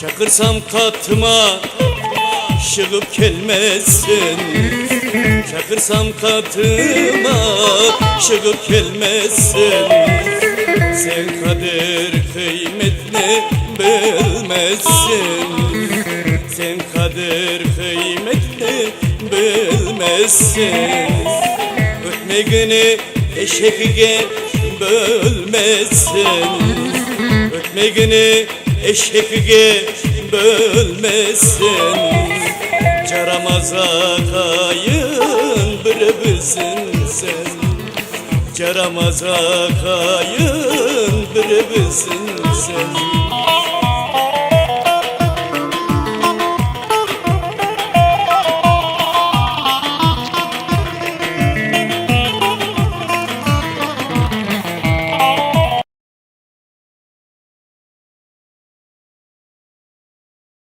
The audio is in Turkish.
Çakırsam katıma Şığıp gelmezsin Çakırsam katıma Şığıp gelmezsin Sen kader kıymetini bilmezsin Sen kader kıymetini bilmezsin Ötmegini eşeğe bölmezsin Ötmegini eşeğe bölmesin. Caramaza kayın birebisin sen. Caramaza kayın birebisin sen